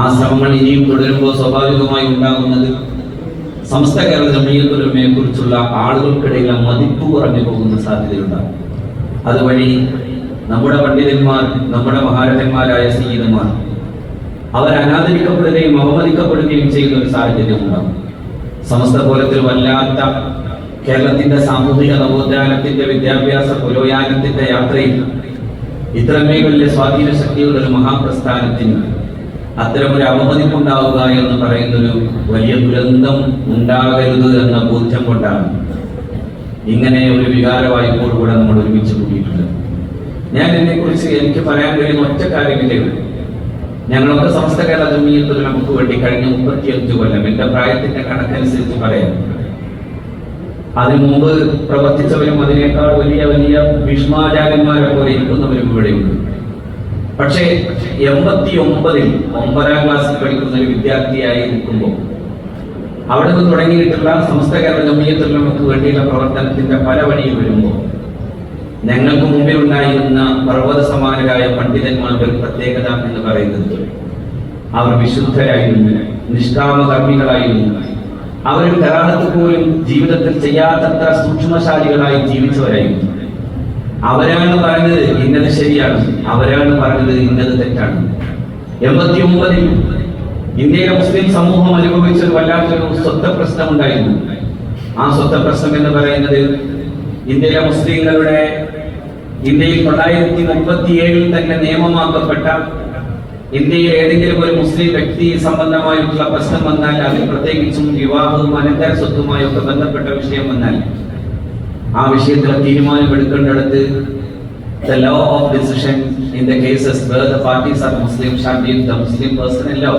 ആ ശ്രമങ്ങൾ ഇനിയും തുടരുമ്പോൾ സ്വാഭാവികമായി ഉണ്ടാകുന്നത് സമസ്ത കേരള ജമീയത്തുലമയെ കുറിച്ചുള്ള ആളുകൾക്കിടയിലെ മതിപ്പ് കുറഞ്ഞു പോകുന്ന സാധ്യതയുണ്ടാകും. അതുവഴി നമ്മുടെ പണ്ഡിതന്മാർ നമ്മുടെ മഹാരഥന്മാരായ സീതന്മാർ അവർ അനാദരിക്കപ്പെടുകയും അവമതിക്കപ്പെടുകയും ചെയ്യുന്ന ഒരു സാഹചര്യം ഉണ്ടാകും. സമസ്ത പോലത്തിൽ വല്ലാത്ത കേരളത്തിന്റെ സാമൂഹിക നവോത്ഥാനത്തിന്റെ വിദ്യാഭ്യാസ പുരോയാനത്തിന്റെ യാത്രയിൽ ഇത്രമേ വലിയ സ്വാധീന ശക്തിയുള്ള ഒരു മഹാപ്രസ്ഥാനത്തിന് അത്തരമൊരു അവമതിപ്പുണ്ടാവുക എന്ന് പറയുന്നൊരു വലിയ ദുരന്തം ഉണ്ടാകരുത് എന്ന ബോധ്യം കൊണ്ടാണ്. ഇങ്ങനെ ഒരു വികാരവായ്പോട് കൂടെ നമ്മൾ ഒരുമിച്ച് കൂടിയിട്ടുണ്ട്. ഞാൻ ഇതിനെക്കുറിച്ച് എനിക്ക് പറയാൻ കഴിയുന്ന ഒറ്റ കാര്യമില്ലേ ഞങ്ങളൊക്കെ സമസ്ത കേരള ജമീയത്തിൽ നമുക്ക് വേണ്ടി കഴിഞ്ഞ മുപ്പത്തിയഞ്ച് കൊല്ലം എന്റെ പ്രായത്തിന്റെ കണക്കനുസരിച്ച് പറയാം. അതിനു മുമ്പ് പ്രവർത്തിച്ചവരും അതിനേക്കാൾ വലിയ വലിയ ഭീഷ്മാചാര്യന്മാരെ പോലെ ഇരിക്കുന്നവരും ഇവിടെയുണ്ട്. പക്ഷേ എൺപത്തി ഒമ്പതിൽ ഒമ്പതാം ക്ലാസ്സിൽ പഠിക്കുന്ന ഒരു വിദ്യാർത്ഥിയായി നിൽക്കുമ്പോൾ അവിടെ നിന്ന് തുടങ്ങിയിട്ടുള്ള സമസ്ത കേരള നമുക്ക് വേണ്ടിയുള്ള പ്രവർത്തനത്തിന്റെ പല വഴിയിൽ വരുമ്പോൾ ഞങ്ങൾക്ക് മുമ്പിൽ ഉണ്ടായിരുന്ന പർവത സമാനരായ പണ്ഡിതന്മാരുടെ പ്രത്യേകത എന്ന് പറയുന്നത് അവർ വിശുദ്ധരായിരുന്നു നിഷ്കാമകർമ്മികളായിരുന്നു അവർ കരാഹത്ത് പോലും ജീവിതത്തിൽ ചെയ്യാത്തത്ര സൂക്ഷ്മശാലികളായി ജീവിച്ചവരായിരുന്നു. അവരാണ് പറഞ്ഞത് ഇന്നത് ശരിയാണ്. അവരാണ് പറഞ്ഞത് ഇന്നത് തെറ്റാണ്. എൺപത്തി ഒമ്പതിൽ ഇന്ത്യയിലെ മുസ്ലിം സമൂഹം അനുഭവിച്ച ഒരു വല്ലാത്തൊരു സ്വത്ത പ്രശ്നം ഉണ്ടായിരുന്നു ആ സ്വത്ത പ്രശ്നം എന്ന് പറയുന്നത് ഇന്ത്യയിലെ മുസ്ലിങ്ങളുടെ ഇന്ത്യയിൽ തൊള്ളായിരത്തി മുപ്പത്തി ഏഴിൽ തന്നെ നിയമമാക്കപ്പെട്ട ഇന്ത്യയിൽ ഏതെങ്കിലും ഒരു മുസ്ലിം വ്യക്തി സംബന്ധമായിട്ടുള്ള പ്രശ്നം വന്നാൽ അതിൽ പ്രത്യേകിച്ചും വിവാഹവും അനന്തര സ്വത്തുമായൊക്കെ ബന്ധപ്പെട്ട വിഷയം വന്നാൽ ആ വിഷയത്തിൽ തീരുമാനമെടുക്കേണ്ടടുത്ത് the law of decision in the cases where the parties are Muslim shall be the Muslim personal law.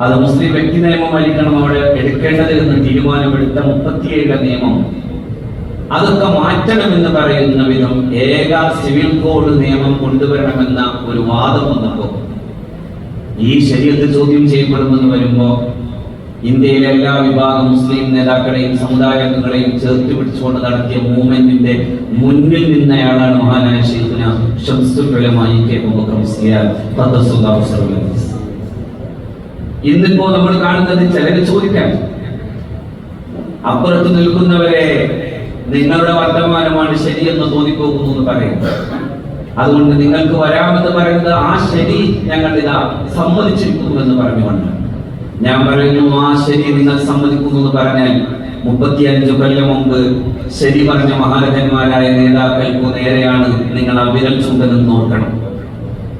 അത് മുസ്ലിം വ്യക്തി നിയമമായിരിക്കണം അവിടെ എടുക്കേണ്ടത് എന്ന് തീരുമാനമെടുത്ത മുപ്പത്തിയേഴ് നിയമം അതൊക്കെ മാറ്റണം എന്ന് പറയുന്ന വിധം ഏക സിവിൽ കോഡ് നിയമം കൊണ്ടുവരണമെന്ന ഒരു വാദം വന്നപ്പോ ഈ ശരീരത്തിൽ ചോദ്യം ചെയ്യപ്പെടുമെന്ന് വരുമ്പോ ഇന്ത്യയിലെ എല്ലാ വിഭാഗം മുസ്ലിം നേതാക്കളെയും സമുദായങ്ങളെയും ചേർത്ത് പിടിച്ചുകൊണ്ട് നടത്തിയ മൂവ്മെന്റിന്റെ മുന്നിൽ നിന്നയാളാണ് മഹാനായ ഷെയ്ഖുന ഷംസുൽ ഉലമായി കെ. ഇന്നിപ്പോ നമ്മൾ കാണുന്നത് ചിലര് ചോദിക്കാൻ അപ്പുറത്ത് നിൽക്കുന്നവരെ നിങ്ങളുടെ വർത്തമാനമാണ് ശരിയെന്ന് തോന്നിപ്പോകുന്നു എന്ന് പറയും. അതുകൊണ്ട് നിങ്ങൾക്ക് വരാമെന്ന് പറയുന്നത് ആ ശരി ഞങ്ങൾ ഇതാ സമ്മതിച്ചിരിക്കുന്നു എന്ന് പറഞ്ഞുകൊണ്ട്. ഞാൻ പറയുന്നു ആ ശരി നിങ്ങൾ സമ്മതിക്കുന്നു എന്ന് പറഞ്ഞാൽ മുപ്പത്തിയഞ്ചു കൊല്ലം മുമ്പ് ശരി പറഞ്ഞ മഹാരഥന്മാരായ നേതാക്കൾക്ക് നേരെയാണ് നിങ്ങൾ ആ വിരൽ ചൂണ്ടെന്ന് നോക്കണം.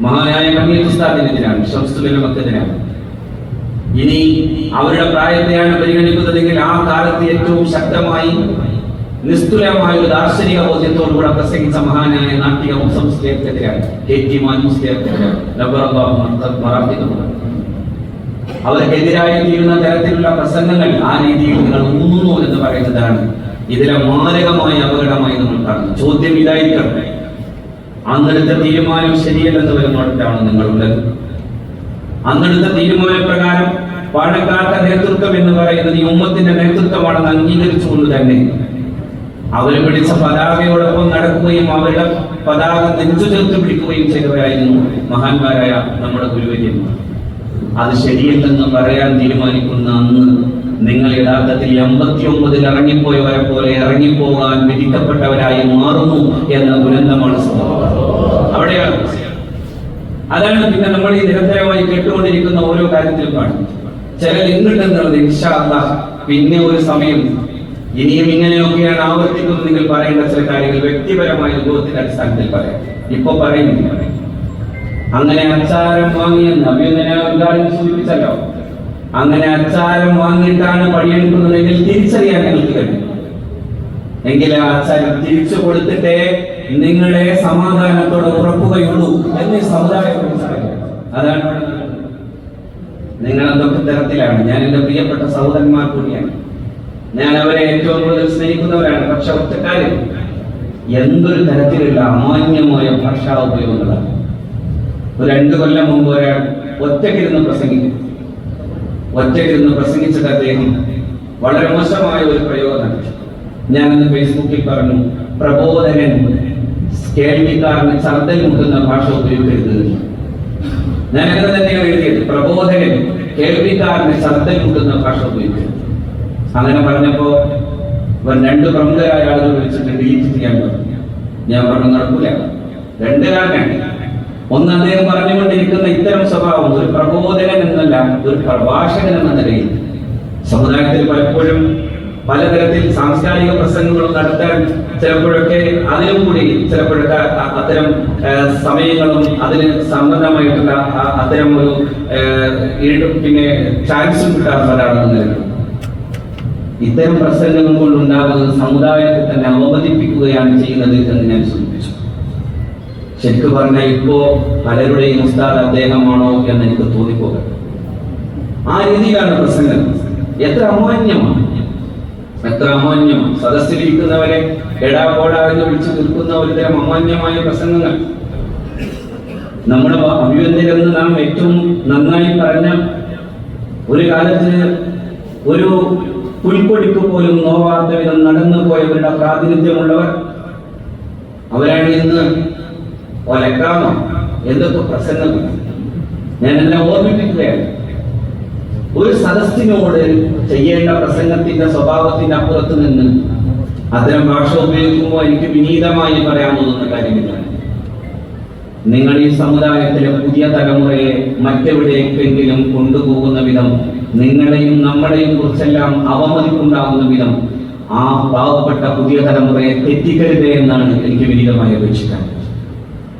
മഹാനായ കമീർ ഉസ്താദിനെതിരാണ് ഇനി അവരുടെ പ്രായത്തെയാണ് പരിഗണിക്കുന്നതെങ്കിൽ ആ കാലത്ത് ഏറ്റവും ശക്തമായി നിസ്തുലമായ ഒരു ദാർശനിക ബോധ്യത്തോടുകൂടെ പ്രസംഗിച്ച മഹാനായ നാട്ടിക മുസ്ലിംക്കെതിരാണ് കെ ടി മാൻ മുസ്ലിംക്കെതിരാണ് അവർക്കെതിരായി തീരുന്ന തരത്തിലുള്ള പ്രസംഗങ്ങൾ ആ രീതിയിൽ നിങ്ങൾ മുങ്ങുന്നു എന്ന് പറയുന്നതാണ് ഇതിലെ മാരകമായ അപകടമായി നമ്മൾ കാണുന്നു ചോദ്യം ഇതായിരിക്കണം. അന്നെടുത്ത തീരുമാനം ശരിയല്ലെന്ന് വരുന്നിടത്താണ് നിങ്ങളുള്ളത്. അന്നെടുത്ത തീരുമാനപ്രകാരം പാണക്കാട്ടെ നേതൃത്വം എന്ന് പറയുന്നത് ഈ ഉമ്മത്തിന്റെ നേതൃത്വമാണെന്ന് അംഗീകരിച്ചുകൊണ്ട് തന്നെ അവർ പിടിച്ച പതാകയോടൊപ്പം നടക്കുകയും അവരുടെ പതാക നെഞ്ചു ചേർത്ത് പിടിക്കുകയും ചെയ്തവരായിരുന്നു മഹാന്മാരായ നമ്മുടെ ഗുരുവര്യന്മാർ. അത് ശരിയല്ലെന്ന് പറയാൻ തീരുമാനിക്കുന്ന അന്ന് നിങ്ങൾ യഥാർത്ഥത്തിൽ എൺപത്തി ഒമ്പതിൽ ഇറങ്ങിപ്പോയവരെ പോലെ ഇറങ്ങിപ്പോകാൻ വിധിക്കപ്പെട്ടവരായി മാറുന്നു എന്ന ദുരന്തമാണ് അവിടെയാണ് അതാണ് പിന്നെ നമ്മൾ ഈ നിരന്തരമായി കേട്ടുകൊണ്ടിരിക്കുന്ന ഓരോ കാര്യത്തിലും കാണും ചില ഇങ്ങോട്ടെന്നുള്ളത് ഇൻഷാ അല്ലാഹ് പിന്നെ ഒരു സമയം. ഇനിയും ഇങ്ങനെയൊക്കെയാണ് ആവർത്തിക്കുന്നത് നിങ്ങൾ പറയേണ്ട ചില കാര്യങ്ങൾ വ്യക്തിപരമായ അനുഭവത്തിന്റെ അടിസ്ഥാനത്തിൽ പറയാം. ഇപ്പൊ പറയുന്നില്ല. അങ്ങനെ അച്ചാരം വാങ്ങിയ ഒരു കാര്യം സൂചിപ്പിച്ചല്ലോ. അങ്ങനെ അച്ചാരം വാങ്ങിയിട്ടാണ് പണിയെടുക്കുന്നതെങ്കിൽ തിരിച്ചറിയാൻ നിങ്ങൾക്ക് കഴിയും. എങ്കിൽ ആ അച്ചാരം തിരിച്ചു കൊടുത്തിട്ടേ നിങ്ങളെ സമാധാനത്തോടെ ഉറപ്പുകയുള്ളൂ എന്ന് സമുദായം അതാണ് നിങ്ങൾ എന്തൊക്കെ തരത്തിലാണ്? ഞാൻ എന്റെ പ്രിയപ്പെട്ട സഹോദരന്മാർ കൂടിയാണ്. ഞാൻ അവരെ ഏറ്റവും കൂടുതൽ സ്നേഹിക്കുന്നവരാണ്. പക്ഷെ ഒറ്റക്കാരും എന്തൊരു തരത്തിലുള്ള അമാന്യമായ ഭാഷാ ഉപയോഗങ്ങളാണ്. രണ്ട് കൊല്ലം മുമ്പ് ഒരാൾ ഒറ്റയ്ക്കിരുന്ന് പ്രസംഗിക്കും. ഒറ്റയ്ക്കിരുന്ന് പ്രസംഗിച്ചിട്ട് അദ്ദേഹം വളരെ മോശമായ ഒരു പ്രയോഗം ഞാനന്ന് ഫേസ്ബുക്കിൽ പറഞ്ഞു പ്രബോധനൻ കേൾവിക്കാരന് ചർദ്ദൽ മുട്ടുന്ന ഭാഷ ഉപയോഗിക്കരുത്. ഞാൻ അങ്ങനെ തന്നെയാണ് എഴുതിയത്. പ്രബോധന ശ്രദ്ധയൂട്ടുന്ന ഭാഷ ഉപയോഗിക്കരുത്. അങ്ങനെ പറഞ്ഞപ്പോ രണ്ട് പ്രമുഖരായ ആളുകൾ വിളിച്ചിട്ട് ഡിലീറ്റ് ചെയ്യാൻ പറഞ്ഞു. ഞാൻ പറഞ്ഞു നടക്കൂല. രണ്ട് കാരണമാണ്. ഒന്ന് അദ്ദേഹം പറഞ്ഞുകൊണ്ടിരിക്കുന്ന ഇത്തരം സ്വഭാവം ഒരു പ്രബോധകൻ എന്നല്ല ഒരു പ്രഭാഷകൻ എന്ന നിലയിൽ. സമുദായത്തിൽ പലപ്പോഴും പലതരത്തിൽ സാംസ്കാരിക പ്രസംഗങ്ങൾ നടത്താൻ ചിലപ്പോഴൊക്കെ അതിലും കൂടി ചിലപ്പോഴൊക്കെ അത്തരം സമയങ്ങളും അതിന് സംബന്ധമായിട്ടുള്ള അത്തരം ഒരു പിന്നെ ചാൻസും നിലയിൽ. ഇത്തരം പ്രസംഗങ്ങൾ കൊണ്ടുണ്ടാകുന്നത് സമുദായത്തെ തന്നെ അവമതിപ്പിക്കുകയാണ് ചെയ്യുന്നത് എന്ന് ഞാൻ സൂചിപ്പിച്ചു. ശരിക്കും പറഞ്ഞാൽ ഇപ്പോ പലരുടെയും ഉസ്താദ് അദ്ദേഹമാണോ എന്ന് എനിക്ക് തോന്നിപ്പോകട്ടെ ആ രീതിയിലാണ് പ്രസംഗം എത്ര അമാന്യമാണ് എത്ര അമാന്യം. സദസ്സിലിരിക്കുന്നവരെ എടാ പോടാ എന്ന് വിളിച്ചു നിൽക്കുന്ന ഒരുതരം അമാന്യമായ പ്രസംഗങ്ങൾ. നമ്മുടെ അഭിവന്ദരെന്ന് നാം ഏറ്റവും നന്നായി പറഞ്ഞ ഒരു കാലത്ത് ഒരു പുൽക്കൊടിക്ക് പോലും നോവാത്ത വിധം നടന്നു പോയവരുടെ പ്രാതിനിധ്യമുള്ളവർ അവരാണ് ഇന്ന് ഒലക്കാമോ? എന്തൊക്കെ ഞാൻ എന്നെ ഓർമ്മിപ്പിക്കുകയാണ്. ഒരു സദസ്സിനോട് ചെയ്യേണ്ട പ്രസംഗത്തിന്റെ സ്വഭാവത്തിന്റെ അപ്പുറത്ത് നിന്ന് അത്തരം ഭാഷ ഉപയോഗിക്കുമ്പോൾ എനിക്ക് വിനീതമായി പറയാമോ എന്ന കാര്യമില്ല. നിങ്ങൾ ഈ സമുദായത്തിലെ പുതിയ തലമുറയെ മറ്റെവിടേക്കെങ്കിലും കൊണ്ടുപോകുന്ന വിധം നിങ്ങളെയും നമ്മളെയും കുറിച്ചെല്ലാം അവമതിപ്പുണ്ടാകുന്ന വിധം ആ പാവപ്പെട്ട പുതിയ തലമുറയെ തെറ്റിക്കരുതേ എന്നാണ് എനിക്ക് വിനീതമായി അപേക്ഷിക്കാൻ.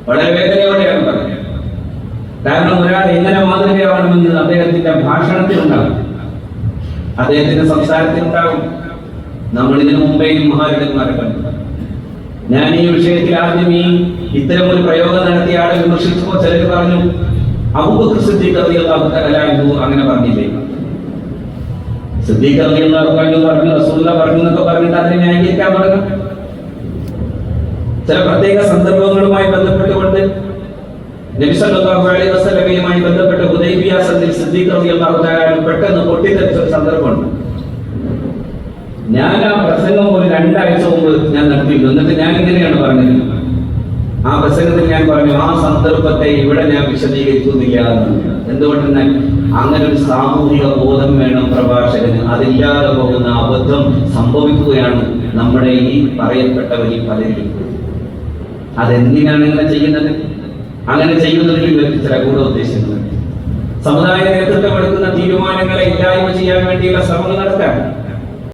വളരെ വേദനയോടെയാണ് പറഞ്ഞത്. കാരണം ഒരാൾ എങ്ങനെ മാതൃകയാവണമെന്ന് അദ്ദേഹത്തിന്റെ ഭാഷണത്തിലുണ്ടാകും അദ്ദേഹത്തിന്റെ സംസാരത്തിലുണ്ടാകും നമ്മൾ ഇതിനു മുമ്പേ മഹാരഥന്മാരെ കണ്ടു. ഞാൻ ഈ വിഷയത്തിൽ ആദ്യം ഈ ഇത്തരം ഒരു പ്രയോഗം നടത്തിയ ആളെ വിമർശിച്ചപ്പോൾ ചിലർ പറഞ്ഞു അങ്ങനെ പറഞ്ഞില്ലേ? സിദ്ദീഖ് പറഞ്ഞു പറഞ്ഞു എന്നൊക്കെ പറഞ്ഞിട്ട് അതിനെ ന്യായീകരിക്കാൻ പറഞ്ഞു ചില പ്രത്യേക സന്ദർഭങ്ങളുമായി ബന്ധപ്പെട്ടുകൊണ്ട് നബി സല്ലല്ലാഹു അലൈഹി വസല്ലമയുമായി ബന്ധപ്പെട്ട ഹുദൈബിയ സന്ധിയിൽ സിദ്ദീഖ് അൻഹു പെട്ടെന്ന് പൊട്ടിത്തെറിച്ച ഒരു സന്ദർഭമുണ്ട്. ഞാൻ ആ പ്രസംഗം ഒരു രണ്ടാഴ്ച മുമ്പ് ഞാൻ നടത്തിയിരുന്നു. എന്നിട്ട് ഞാൻ ഇങ്ങനെയാണ് പറഞ്ഞത്. ആ പ്രസംഗത്തിൽ ഞാൻ പറഞ്ഞു ആ സന്ദർഭത്തെ ഇവിടെ ഞാൻ വിശദീകരിക്കുന്നില്ല. എന്തുകൊണ്ടെന്നാൽ അങ്ങനെ ഒരു സാമൂഹിക ബോധം വേണം പ്രഭാഷകന്. അതില്ലാതെ പോകുന്ന അബദ്ധം സംഭവിക്കുകയാണ് നമ്മുടെ ഈ പറയപ്പെട്ടവരിൽ പലരിലും. അതെന്തിനാണ് ഇങ്ങനെ ചെയ്യുന്നത്? അങ്ങനെ ചെയ്യുന്നതിൽ ഇവർക്ക് ചില ഉദ്ദേശിക്കുന്നത് സമുദായ നേതൃത്വം എടുക്കുന്ന തീരുമാനങ്ങളെ ഇല്ലായ്മ ചെയ്യാൻ വേണ്ടിയുള്ള ശ്രമങ്ങൾ നടത്താൻ